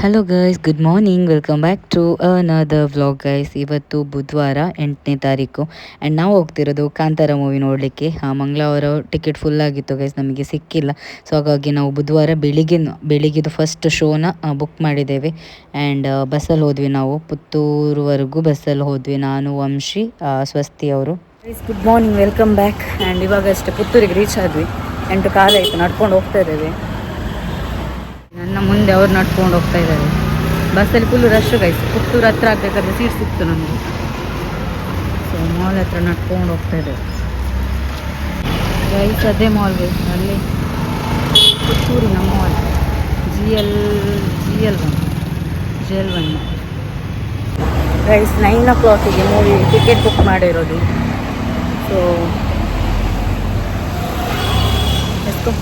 Hello guys good morning welcome back to another vlog guys ಇವತ್ತು ಬುಧವಾರ ಎಂಟನೇ ತಾರೀಕು. ಆ್ಯಂಡ್ ನಾವು ಹೋಗ್ತಿರೋದು ಕಾಂತಾರ ಮೂವಿ ನೋಡಲಿಕ್ಕೆ. ಮಂಗಳವಾರ ಟಿಕೆಟ್ ಫುಲ್ ಆಗಿತ್ತು ಗೈಸ್ ನಮಗೆ ಸಿಕ್ಕಿಲ್ಲ. ಸೊ ಹಾಗಾಗಿ ನಾವು ಬುಧವಾರ ಬೆಳಿಗ್ಗೆ ಬೆಳಿಗ್ಗೆದು ಫಸ್ಟ್ ಶೋನ ಬುಕ್ ಮಾಡಿದ್ದೇವೆ. ಆ್ಯಂಡ್ ಬಸ್ಸಲ್ಲಿ ಹೋದ್ವಿ ನಾವು. ಪುತ್ತೂರುವರೆಗೂ ಬಸ್ಸಲ್ಲಿ ಹೋದ್ವಿ. ನಾನು, ವಂಶಿ ಸ್ವಸ್ತಿ ಅವರು. Good morning welcome back and ಇವಾಗ ಅಷ್ಟೇ ಪುತ್ತೂರಿಗೆ ರೀಚ್ ಆದ್ವಿ. ಎಂಟು ಕಾಲಾಯಿತು ನಡ್ಕೊಂಡು ಹೋಗ್ತಾ ಇದ್ದೇವೆ. ನನ್ನ ಮುಂದೆ ಅವ್ರು ನಡ್ಕೊಂಡು ಹೋಗ್ತಾ ಇದ್ದಾರೆ. ಬಸ್ಸಲ್ಲಿ ಫುಲ್ ರಶ್ ಗೈಸ್ ಪುತ್ತೂರು ಹತ್ರ ಆಗ್ಬೇಕಾದ್ರೆ ಸೀಟ್ ಸಿಕ್ತು ನಮಗೆ. ಸೊ ಮಾಲ್ ಹತ್ರ ನಡ್ಕೊಂಡು ಹೋಗ್ತಾ ಇದ್ದಾರೆ. ಗೈಸ್ ಅದೇ ಮಾಲ್ ಗೈಸ್ ಅಲ್ಲಿ ಪುತ್ತೂರಿನ mall G L G L one G L one guys nine ಓ ಕ್ಲಾಕಿಗೆ ಮೂವಿ ಟಿಕೆಟ್ ಬುಕ್ ಮಾಡಿರೋದು. ಸೊ ಎಷ್ಟು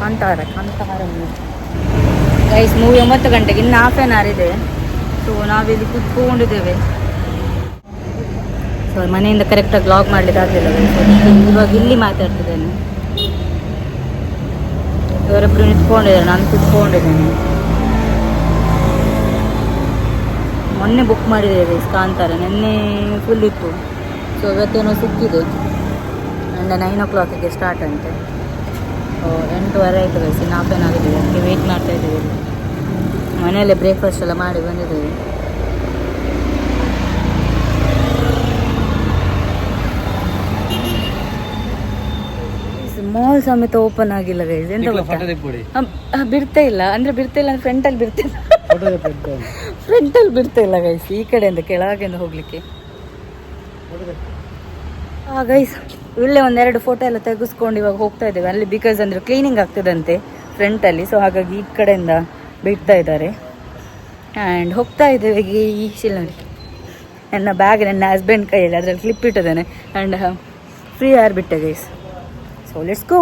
Kantara Kantara movie guys movie ಒಂಬತ್ತು ಗಂಟೆಗೆ, ಇನ್ನು ಹಾಫ್ ಆನ್ ಅವರ್ ಇದೆ. ಸೊ ನಾವಿಲ್ಲಿ ಕುತ್ಕೊಂಡಿದ್ದೇವೆ. ಸೊ ಮನೆಯಿಂದ ಕರೆಕ್ಟಾಗಿ ಬ್ಲಾಗ್ ಮಾಡ್ಲಿಕ್ಕೆ ಆಗಲಿಲ್ಲ. ಇವಾಗ ಇಲ್ಲಿ ಮಾತಾಡ್ತಿದ್ದೇನೆ. ಇವರೊಬ್ಬರು ನಿಂತ್ಕೊಂಡಿದ್ದಾರೆ, ನಾನು ಕುತ್ಕೊಂಡಿದ್ದೇನೆ. ಮೊನ್ನೆ ಬುಕ್ ಮಾಡಿದ್ದೇವೆ ಕಾಂತಾರ ನಿನ್ನೆ ಫುಲ್ ಇತ್ತು. ಸೊ ಇವತ್ತೇನೋ ಸಿಕ್ಕಿದೆ. ಅಂಡ ನೈನ್ ಓ ಕ್ಲಾಕಿಗೆ ಸ್ಟಾರ್ಟ್ ಅಂತೆ. ಎಂಟುವರೆ ಆಯಿತು ಗೈಸ್ ಇನ್ನು ಹಾಫ್ ಆನ್ ಆಗಿದೆ ಅದಕ್ಕೆ ವೆಯ್ಟ್ ಮಾಡ್ತಾ ಇದ್ದೀವಿ. ಮನೆಯಲ್ಲೇ ಬ್ರೇಕ್ಫಾಸ್ಟ್ ಎಲ್ಲ ಮಾಡಿ ಬಂದಿದ್ದೀವಿ. ಮಾಲ್ ಸಮೇತ ಓಪನ್ ಆಗಿಲ್ಲ ಗೈಸ್ ಎಂತ ಗೊತ್ತಾ? ಬಿಡ್ತಾ ಇಲ್ಲ. ಅಂದ್ರೆ ಬಿಡ್ತಾ ಇಲ್ಲ ಅಂದ್ರೆ ಇಲ್ಲ. ಫ್ರಂಟ್ ಅಲ್ಲಿ ಬಿಡ್ತಾ ಇಲ್ಲ ಗೈಸ್ ಈ ಕಡೆಯಿಂದ ಕೆಳಗಿಂದ ಹೋಗ್ಲಿಕ್ಕೆ. ಗೈಸ್ ಇಲ್ಲೇ ಒಂದೆರಡು ಫೋಟೋ ಎಲ್ಲ ತೆಗೆಸ್ಕೊಂಡು ಇವಾಗ ಹೋಗ್ತಾ ಇದ್ದೇವೆ. ಅಲ್ಲಿ ಬಿಕಾಸ್ ಅಂದ್ರೆ ಕ್ಲೀನಿಂಗ್ ಆಗ್ತದಂತೆ ಫ್ರಂಟಲ್ಲಿ ಸೊ ಹಾಗಾಗಿ ಈ ಕಡೆಯಿಂದ ಬಿಡ್ತಾ ಇದ್ದಾರೆ. ಆ್ಯಂಡ್ ಹೋಗ್ತಾ ಇದ್ದೇವೆ ಈ ಸಿಲ್ ನೋಡಿ. ನನ್ನ ಬ್ಯಾಗ್ ನನ್ನ ಹಸ್ಬೆಂಡ್ ಕೈಯಲ್ಲಿ. ಅದರಲ್ಲಿ ಕ್ಲಿಪ್ ಇಟ್ಟಿದ್ದಾನೆ. ಆ್ಯಂಡ್ ಫ್ರೀ ಆರ್ ಬಿಟ್ಟೆ guys so let's go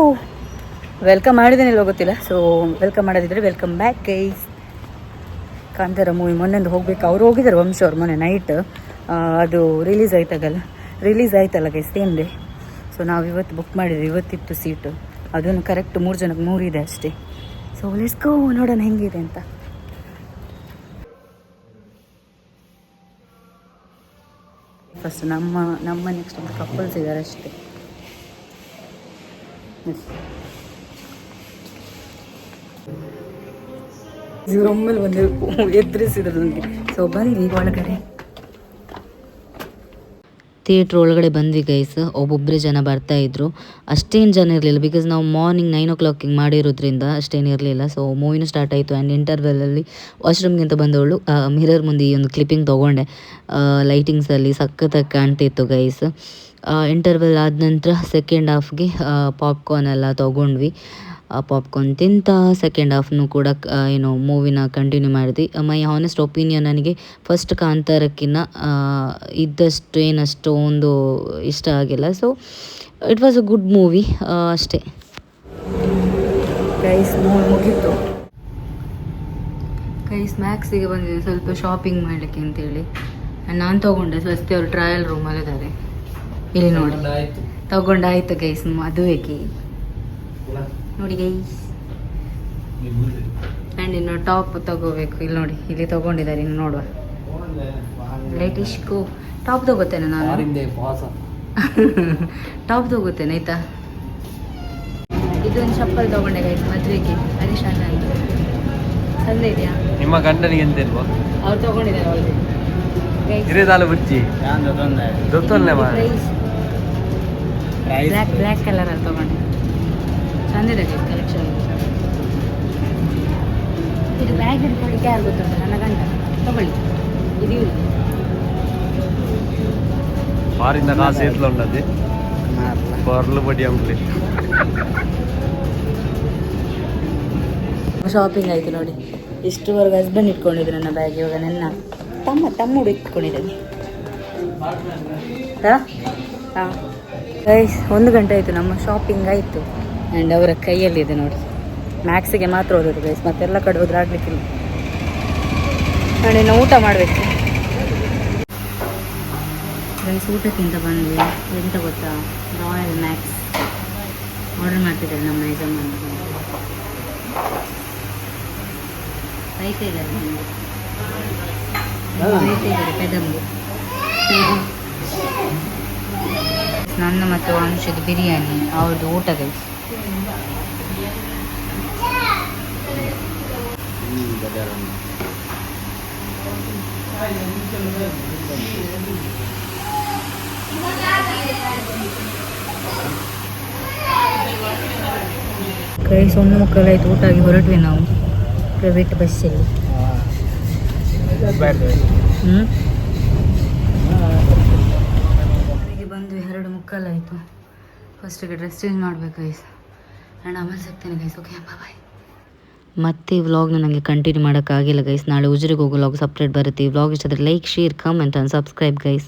welcome ಮಾಡಿದ್ದೇನಿಲ್ಲ ಗೊತ್ತಿಲ್ಲ. So welcome ಮಾಡೋದಿದ್ರೆ welcome back guys Kantara movie ಮೊನ್ನೆಂದು ಹೋಗ್ಬೇಕು. ಅವ್ರು ಹೋಗಿದ್ದಾರೆ ವಂಶ ಅವ್ರು ಮೊನ್ನೆ ನೈಟ್ ಅದು ರಿಲೀಸ್ ಆಯ್ತಾಗಲ್ಲ ರಿಲೀಸ್ ಆಯ್ತಲ್ಲ ಗೈಸ್ ಸೇಮ್ ಡೇ ಸೊ ನಾವು ಇವತ್ತು ಬುಕ್ ಮಾಡಿದ್ವಿ ಇವತ್ತಿತ್ತು ಸೀಟು ಅದನ್ನು ಕರೆಕ್ಟ್ ಮೂರು ಜನಕ್ಕೆ ಮೂರಿದೆ ಅಷ್ಟೇ. ಸೊ ಲೆಟ್ಸ್ ಗೋ ನೋಡೋಣ ಹೆಂಗಿದೆ ಅಂತ. ಫಸ್ಟ್ ನಮ್ಮ ನಮ್ಮ ನೆಕ್ಸ್ಟ್ ಒಂದು ಕಪಲ್ಸ್ ಇದ್ದಾರೆ ಅಷ್ಟೇ. ಒಮ್ಮೆಲೆ ಬಂದು ಎದುರಿಸಿದ್ರು ನನಗೆ. ಸೊ ಬನ್ನಿ ಒಳಗಡೆ. ಥಿಯೇಟ್ರ್ ಒಳಗಡೆ ಬಂದ್ವಿ ಗೈಸ್ ಒಬ್ಬೊಬ್ಬರೇ ಜನ ಬರ್ತಾ ಇದ್ರು. ಅಷ್ಟೇನು ಜನ ಇರಲಿಲ್ಲ ಬಿಕಾಸ್ ನಾವು ಮಾರ್ನಿಂಗ್ ನೈನ್ ಓ ಕ್ಲಾಕಿಂಗ್ ಮಾಡಿರೋದ್ರಿಂದ ಅಷ್ಟೇನು ಇರಲಿಲ್ಲ. ಸೊ ಮೂವಿನೂ ಸ್ಟಾರ್ಟ್ ಆಯಿತು ಆ್ಯಂಡ್ ಇಂಟರ್ವೆಲಲ್ಲಿ ವಾಶ್ರೂಮ್ಗಿಂತ ಬಂದವಳು ಮಿರರ್ ಮುಂದೆ ಈ ಒಂದು ಕ್ಲಿಪ್ಪಿಂಗ್ ತೊಗೊಂಡೆ. ಲೈಟಿಂಗ್ಸಲ್ಲಿ ಸಖತ್ತಾಗಿ ಕಾಣ್ತಿತ್ತು ಗೈಸ್ ಇಂಟರ್ವೆಲ್ ಆದ ನಂತರ ಸೆಕೆಂಡ್ ಹಾಫ್ಗೆ ಪಾಪ್ಕಾರ್ನ್ ಎಲ್ಲ ತೊಗೊಂಡ್ವಿ. ಪಾಪ್ಕಾರ್ನ್ ತಿಂತ ಸೆಕೆಂಡ್ ಹಾಫ್ನು ಕೂಡ ಆ, ಏನು ಮೂವಿನ ಕಂಟಿನ್ಯೂ ಮಾಡಿದ್ವಿ. ಮೈ ಹಾನೆಸ್ಟ್ ಒಪಿನಿಯನ್ ನನಗೆ ಫಸ್ಟ್ ಕಾಂತಾರಕ್ಕಿನ್ನ ಇದ್ದಷ್ಟು ಏನಷ್ಟು ಒಂದು ಇಷ್ಟ ಆಗಿಲ್ಲ. So it was a good movie ಅಷ್ಟೇ. ಗೈಸ್ ಮೂವಿ ಮುಗೀತು. ಗೈಸ್ ಮ್ಯಾಕ್ಸಿಗೆ ಬಂದಿದೆ ಸ್ವಲ್ಪ ಶಾಪಿಂಗ್ ಮಾಡಲಿಕ್ಕೆ ಅಂತೇಳಿ. ನಾನು ತೊಗೊಂಡೆ ಸ್ವಸ್ತಿ ಅವರು ಟ್ರಯಲ್ ರೂಮಲ್ಲಿದ್ದಾರೆ ಇಲ್ಲಿ ನೋಡಿ. ತಗೊಂಡಾಯ್ತು. ಗೈಸ್ ಮದುವೆಗೆ. ನೋಡಿ. ಗೈಸ್ ಆ್ಯಂಡ್ ಇನ್ನು ಟಾಪ್ ತಗೋಬೇಕು. ಇಲ್ಲಿ ನೋಡಿ ಇಲ್ಲಿ ತಗೊಂಡಿದ್ದಾರೆ ಇನ್ನು ನೋಡುವ. ಲೇಟಿಶ್ಕು ಟಾಪ್ ತಗೋತೇನೆ ನಾನು. ಟಾಪ್ ತಗೋತೇನೆ ಆಯ್ತಾ? ಇದೊಂದು ಚಪ್ಪಲ್ ತಗೊಂಡೆ ಗೈಸ್ ಮದುವೆಗೆ ಅಂತ ಚಂದ ಇದೆಯಾ? ನಿಮ್ಮ ಗಂಡನಿಗೆ ಎಂತ ಇಲ್ವಾ? ಅವ್ರು ತಗೊಂಡಿದ್ದಾರೆ ಆಲ್ರೆಡಿ ಹಿರಿದಾಲು ಬುಚ್ಚಿ. ಬ್ಲ್ಯಾಕ್ ಬ್ಲ್ಯಾಕ್ ಕಲರ್ ಅಲ್ಲಿ ತಗೊಂಡೆ. ಚಂದಿದೆ ಕಲೆಕ್ಷನ್ ಇದು ಬ್ಯಾಗ್ ಹಿಡ್ಕೊಳ್ಳಿಕ್ಕೆ ಯಾರು ಗೊತ್ತುಂಟ ನನ್ನ ಗಂಡ ತಗೊಳ್ಳಿ ಇದು ಇವ್ರಿಗೆ. వారింద నా చేతిలో ఉన్నది బొర్రలు పడి అంకులి ಶಾಪಿಂಗ್ ಆಯ್ತು ನೋಡಿ ಇಷ್ಟುವರೆಗೆ ಹಸ್ಬೆಂಡ್ ಇಟ್ಕೊಂಡಿದ್ರು ನನ್ನ ಬ್ಯಾಗ್ ಇವಾಗ ನನ್ನ ತಮ್ಮ ತಮ್ಮಡು ಇಟ್ಕೊಂಡಿದ್ದಾನೆ ಹಾಂ ಗೈಸ್ ಒಂದು ಗಂಟೆ ಆಯಿತು ನಮ್ಮ ಶಾಪಿಂಗ್ ಆಯಿತು ಆ್ಯಂಡ್ ಅವರ ಕೈಯಲ್ಲಿದೆ ನೋಡಿ. ಮ್ಯಾಕ್ಸಿಗೆ ಮಾತ್ರ ಓದೋದು ಗೈಸ್ ಮತ್ತೆಲ್ಲ ಕಡೆ ಹೋದ್ರೆ ಆಗ್ಲಿಕ್ಕಿಲ್ಲ ನೋಡಿ ಇನ್ನು ಊಟ ಮಾಡಬೇಕು. ಗೈಸ್ ಊಟಕ್ಕಿಂತ ಬಂದ್ವಿ. ಎಂತ ಗೊತ್ತಾ? ರಾಯಲ್ ಮ್ಯಾಕ್ಸ್ ಆರ್ಡರ್ ಮಾಡ್ತಿದ್ದಾರೆ ನಮ್ಮ ಯಜಮಾನ ಇದ್ದಾರೆ ಇದ್ದಾರೆ ನನ್ನ ಮತ್ತು ವಂಶದ ಬಿರಿಯಾನಿ. ಅವ್ರದ್ದು ಊಟ ಗೈಸ್ ಕೈ ಸೊಣ್ಣು ಮುಕ್ಕಲಾಯ್ತು ಊಟ ಆಗಿ ಹೊರಟ್ವಿ ನಾವು. ಪ್ರೈವೇಟ್ ಬಸ್ಸಲ್ಲಿ. ಹ್ಞೂ ಬಂದ್ವಿ ಎರಡು ಮುಕ್ಕಾಲಾಯಿತು. ಫಸ್ಟಿಗೆ ಡ್ರೆಸ್ ಚೇಂಜ್ ಮಾಡಬೇಕು ಗೈಸ್ ಮತ್ತೆ ಈ ವ್ಲಾಗ್ನ ನನಗೆ ಕಂಟಿನ್ಯೂ ಮಾಡೋಕ್ಕಾಗಿಲ್ಲ ಗೈಸ್ ನಾಳೆ ಉಜಿರಿಗೆ ಹೋಗೋ ವ್ಲಾಗ್ ಸಪ್ರೇಟ್ ಬರುತ್ತೆ. ಈ vlog ಇಷ್ಟಾದರೆ like share comment and subscribe guys